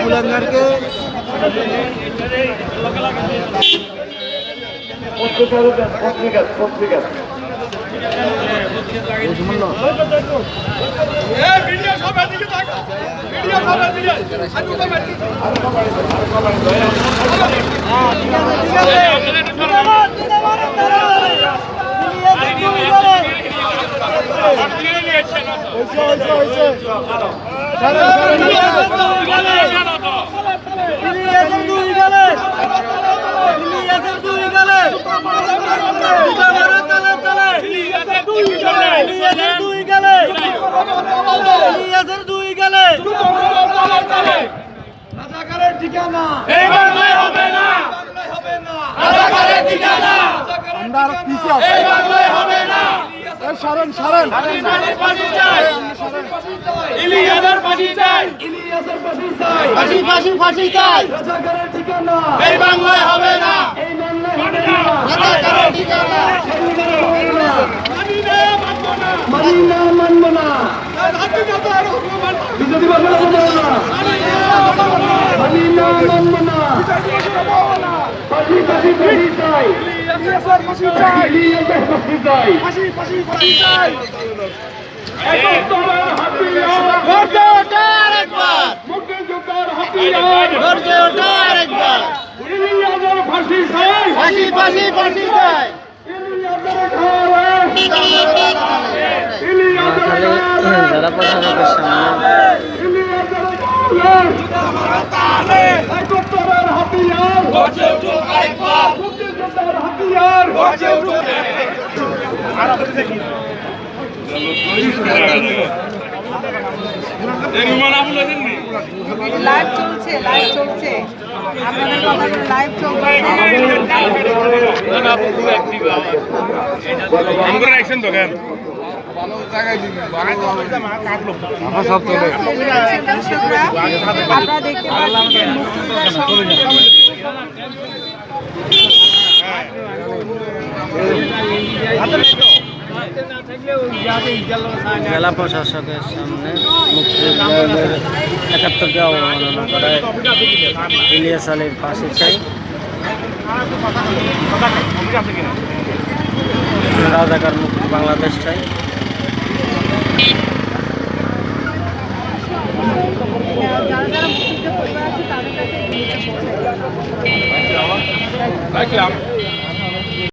কুলাঙ্গারকে পত্রিকা পত্রিকা ঠিকানা আমরা আরও পিছিয়ে আছি। এই সরেন সরেন। ফাঁসি ফাঁসি ফাঁসি চাই। এই বাংলায় হবে না। রাজাকারের ঠিকানা মানি না মানব না বিজেপি বাংলা বলব না মানি না মানব না ফাঁসি চাই ফাঁসি চাই ফাঁসি লাইভ চলছে লাইভ চলছে। আপনাদের কথাগুলো লাইভ দর্শকরা আপনারা দেখতে সংগ্রাম জেলা প্রশাসকের সামনে মুক্তিযোদ্ধাদের একাত্তরকে অবমাননা করায় ইলিয়াস আলীর ফাঁসি চাই। রাজাকার মুক্ত বাংলাদেশ চাই। যারা যারা